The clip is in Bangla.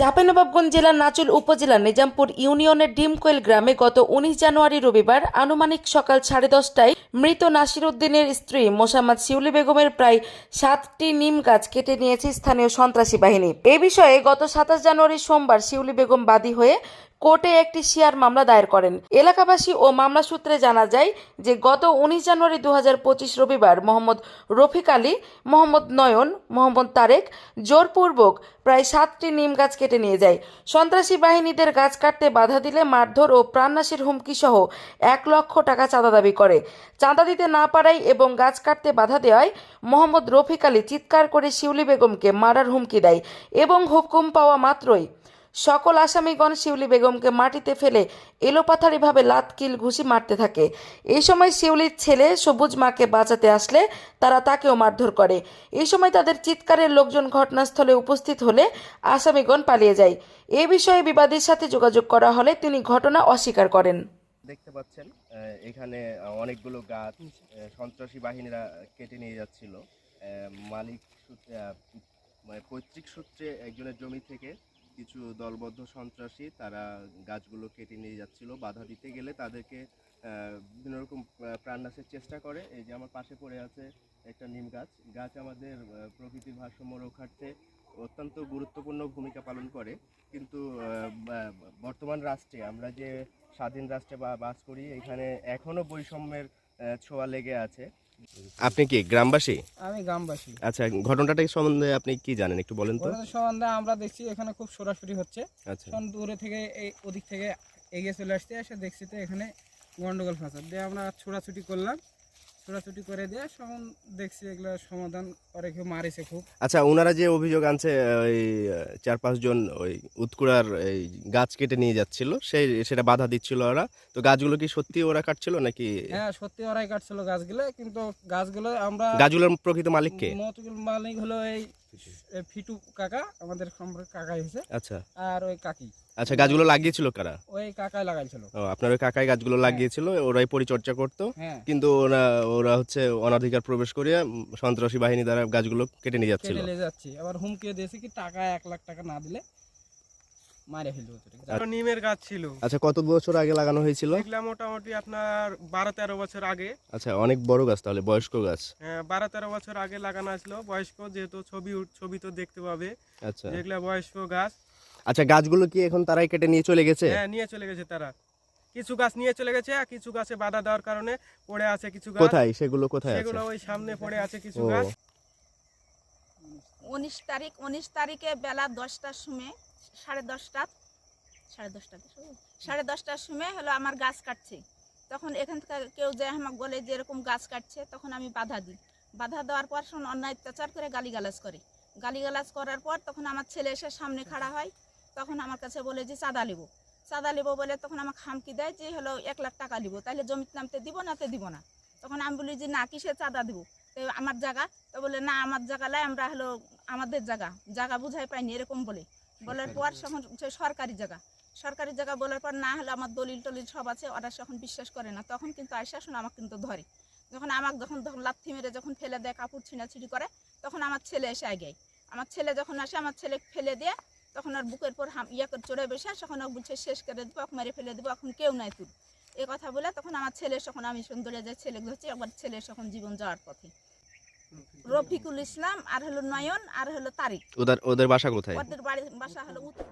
চাঁপাইনবাবগঞ্জ জেলার নাচুল উপজেলা নিজামপুর ইউনিয়নের ডিমকোয়েল গ্রামে গত উনিশ জানুয়ারি রবিবার আনুমানিক সকাল সাড়ে দশটায় মৃত নাসির উদ্দিনের স্ত্রী মোসাম্মদ শিউলি বেগমের প্রায় সাতটি নিম গাছ কেটে নিয়েছে স্থানীয় সন্ত্রাসী বাহিনী। এ বিষয়ে গত সাতাশ জানুয়ারি সোমবার শিউলি বেগম বাদী হয়ে কোর্টে একটি শিয়ার মামলা দায়ের করেন। এলাকাবাসী ও মামলা সূত্রে জানা যায় যে, গত উনিশ জানুয়ারি দু হাজার পঁচিশ রবিবার মোহাম্মদ রফিক আলী, মোহাম্মদ নয়ন, মোহাম্মদ তারেক জোরপূর্বক প্রায় সাতটি নিম গাছ কেটে নিয়ে যায়। সন্ত্রাসী বাহিনীদের গাছ কাটতে বাধা দিলে মারধর ও প্রাণনাশের হুমকি সহ এক লক্ষ টাকা চাঁদা দাবি করে। চাঁদা দিতে না পারায় এবং গাছ কাটতে বাধা দেওয়ায় মোহাম্মদ রফিক আলী চিৎকার করে শিউলি বেগমকে মারার হুমকি দেয় এবং হুকুম পাওয়া মাত্রই সকল আসামিগণ শিউলি বেগমকে মাটিতে ফেলে এলোপাথারিভাবে লাতকিল ঘুষি মারতে থাকে। এই সময় শিউলির ছেলে সবুজ মাকে বাঁচাতে আসলে তারা তাকেও মারধর করে। এই সময় তাদের চিৎকারের লোকজন ঘটনাস্থলে উপস্থিত হলে আসামিগণ পালিয়ে যায়। এ বিষয়ে বিবাদীর সাথে যোগাযোগ করা হলে তিনি ঘটনা অস্বীকার করেন। দেখতে পাচ্ছেন এখানে অনেকগুলো গাছ সন্ত্রাসী বাহিনীরা কেটে নিয়ে যাচ্ছিল। মালিক সূত্রে মানে পৈতৃক সূত্রে একজনের জমি থেকে কিছু দলবদ্ধ সন্ত্রাসী তারা গাছগুলো কেটে নিয়ে যাচ্ছিল, বাধা দিতে গেলে তাদেরকে বিভিন্ন রকম প্রাণনাশের চেষ্টা করে। এই যে আমার পাশে পড়ে আছে একটা নিম গাছ। গাছ আমাদের প্রকৃতির ভারসাম্য রক্ষার্থে অত্যন্ত গুরুত্বপূর্ণ ভূমিকা পালন করে। কিন্তু বর্তমান রাষ্ট্রে আমরা যে স্বাধীন রাষ্ট্রে বাস করি, এখানে এখনও বৈষম্যের ছোঁয়া লেগে আছে। আপনি কি গ্রামবাসী? আমি গ্রামবাসী। আচ্ছা ঘটনাটা সম্বন্ধে আপনি কি জানেন একটু বলেন তো? সম্বন্ধে আমরা দেখছি এখানে খুব সরাসরি হচ্ছে। আচ্ছা। দূরে থেকে এই ওদিক থেকে এগিয়ে চলে আসছে এসে দেখছি তো এখানে গন্ডগোল ফাঁসা। দিয়ে আমরা ছোটাছুটি করলাম। ছোড়াছুটি করে দিয়ে সমান দেখছি এগুলো সমাধান করে কেউ মারিছে খুব। আচ্ছা ওনারা যে অভিযোগ আনছে ওই চার পাঁচজন ওই উৎকুড়ার এই গাছ কেটে নিয়ে যাচ্ছিল সেই সেটা বাধা দিচ্ছিল ওরা। তো গাছগুলো কি সত্যি ওরা কাটছিল নাকি? হ্যাঁ সত্যি ওরাই কাটছিল গাছগুলো কিন্তু গাছগুলো আমরা গাছগুলোর প্রকৃত মালিককে? মতুল মালিক হলো এই ফিটু কাকা আমাদের কাকাই হয়েছে। আচ্ছা। আর ওই কাকি। আচ্ছা গাছগুলো লাগিয়েছিল কারা? ওই কাকাই লাগাইছিল। ও আপনার ওই কাকাই গাছগুলো লাগিয়েছিল ওরাই পরিচর্যা করতো। হ্যাঁ। কিন্তু ওরা ওরা হচ্ছে অনাধিকার প্রবেশ করে সন্ত্রাসী বাহিনী দ্বারা গাছগুলো কেটে নিয়ে যাচ্ছে কেটে নিয়ে যাচ্ছি। আবার হুমকি দিয়েছে কি টাকা এক লাখ টাকা না দিলে মারে ফেলব তোকে। নিমের গাছ ছিল। আচ্ছা কত বছর আগে লাগানো হয়েছিল? এগুলা মোটামুটি আপনার বারো তেরো বছর আগে। আচ্ছা অনেক বড় গাছ তাহলে বয়স্ক গাছ। আহ, বারো তেরো বছর আগে লাগানো ছিল বয়স্ক যেহেতু ছবি ছবি তো দেখতে পাবে আচ্ছা। যেগুলা বয়স্ক গাছ। আচ্ছা গাছগুলো কি এখন তারাই কেটে নিয়ে চলে গেছে? হ্যাঁ নিয়ে চলে গেছে তারা। কিছু গাছ নিয়ে চলে গেছে আর কিছু গাছে বাধা দেওয়ার কারণে পড়ে আছে কিছু গাছ। কোথায়? সেগুলো কোথায় আছে? সেগুলো ওই সামনে পড়ে আছে কিছু গাছ। উনিশ তারিখ উনিশ তারিখে বেলা দশটার সময় সাড়ে দশটা সাড়ে দশটা সাড়ে দশটার সময় হলো আমার গাছ কাটছে। তখন এখান থেকে কেউ যে আমাকে বলে যে এরকম গাছ কাটছে, তখন আমি বাধা দিই। বাধা দেওয়ার পর শোন অন্যায় অত্যাচার করে গালিগালাজ করে। গালিগালাজ করার পর তখন আমার ছেলে এসে সামনে খাড়া হয়। তখন আমার কাছে বলে যে, চাঁদা লিবো চাঁদা নেব বলে তখন আমাকে খামকি দেয় যে, হলো এক লাখ টাকা লিবো তাহলে জমিতে নামতে দিব নাতে দিব না? তখন আমি বলি যে, না কিসে চাঁদা দিব? তো আমার জায়গা। তো বলে, না, আমার জায়গায় আমরা হলো আমাদের জায়গা। জায়গা বুঝাই পাইনি, এরকম বলে। বলার পর তখন সে সরকারি জায়গা। সরকারি জায়গা বলার পর না হলে আমার দলিল টলিল সব আছে ওরা যখন বিশ্বাস করে না। তখন কিন্তু আয়সা শুনে আমাকে কিন্তু ধরে। যখন আমাকে যখন তখন লাথি মেরে যখন ফেলে দেয় কাপড় ছিঁড়াছিড়ি করে তখন আমার ছেলে এসে আগে আমার ছেলে যখন আসে আমার ছেলে ফেলে দিয়ে তখন আর বুকের পর হাম ইয়ে করে চড়ে বসে তখন ও বলছে শেষ করে দেবো ওকে মেরে ফেলে দেবো এখন কেউ নাই তুল এ কথা বলে তখন আমার ছেলে যখন আমি সুন্দরে যাই ছেলে ধরছি একবার ছেলে যখন জীবন যাওয়ার পথে। রফিকুল ইসলাম আর হলো নয়ন আর হলো তারিক। ওদের ওদের বাসা কোথায়? ওদের বাড়ির বাসা হলো উত্তর